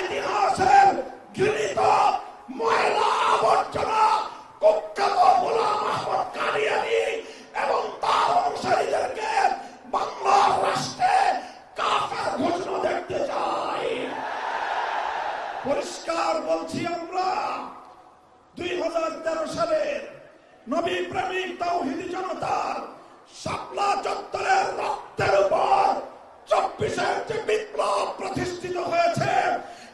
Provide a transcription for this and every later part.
ইতিহাসের ঘৃণিত ময়লা আবর্জনা, কুখ্যাত গোলাম আহমদ কাদিয়ানি এবং তার অনুসারীদেরকে বাংলার রাষ্ট্রে কাফের ঘোষণা দেখতে চাই। পরিষ্কার বলছি আমরা, দুই হাজার তেরো সালের নবী প্রেমিক তৌহিদি জনতার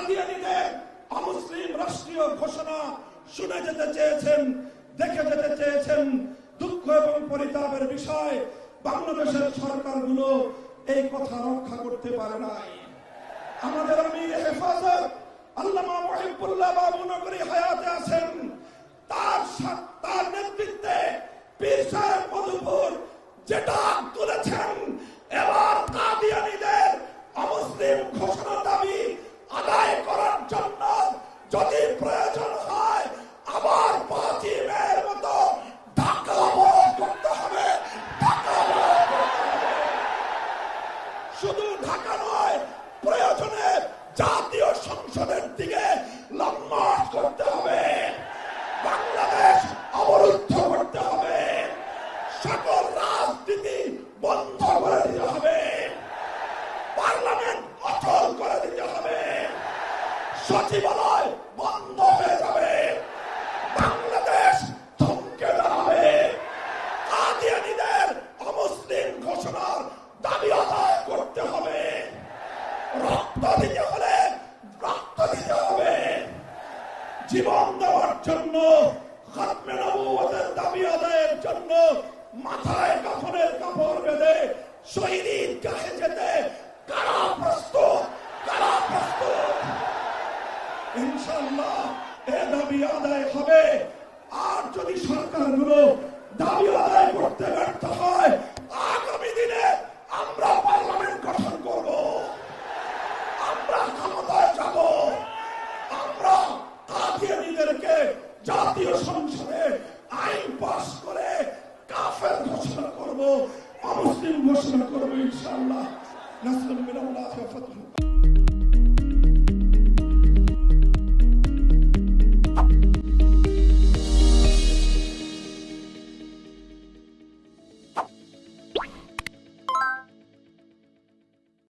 এই কাদিয়ানীদের অমুসলিম রাষ্ট্রীয় ঘোষণা শুনে যেতে চেয়েছেন, দেখে যেতে চেয়েছেন দুঃখ এবং পরিতাপের বিষয় বাংলাদেশের সরকারগুলো এই কথা রক্ষা করতে পারে নাই। আমাদের আমির হেফাজত আল্লামা মহিবুল্লাহ বাবু নগরী হায়াতে আছেন। তার তার নেতৃত্বে পীর সাহেব মধুপুর যেটা তুলেছেন এবার কাদিয়ানীদের অমুসলিম ঘোষণা দাবি আদায় করার জন্য যদি প্রয়োজন হয় আবার পাঁচই মেয়ের মতো ঢাকা অবরোধ করতে হবে ঢাকা অবরোধ করতে হবে। শুধু ঢাকা নয়, প্রয়োজনে জাতীয় সংসদের দিকে লম্বাট করতে হবে। বাংলাদেশ অবরুদ্ধ করতে হবে। সকল রাজনীতি বন্ধ করে দিতে হবে। পার্লামেন্ট অচল করে দিতে হবে। সচিবালয় বন্ধ হয়ে যাবে বাংলাদেশ থমকে দাঁড়াবে কাদিয়ানীদের অমুসলিম ঘোষণার দাবি আদায় করতে হবে রক্ত দিতে হলে রক্ত দিতে হবে। জীবন দেওয়ার জন্য দাবি আদায়ের জন্য, মাথায় কাফনের কাপড় বেঁধে শহীদ গাহে যেতে কারা প্রস্তুত? কারা প্রস্তুত? ইনশাল্লাহ এ দাবি আদায় হবে। আর যদি সরকারগুলো তাদেরকে জাতীয় সংসদে আইন পাশ করে কাফের ঘোষণা করব মুসলিম ঘোষণা করব ইনশাআল্লাহ। নাসরুল মিনাল্লাহ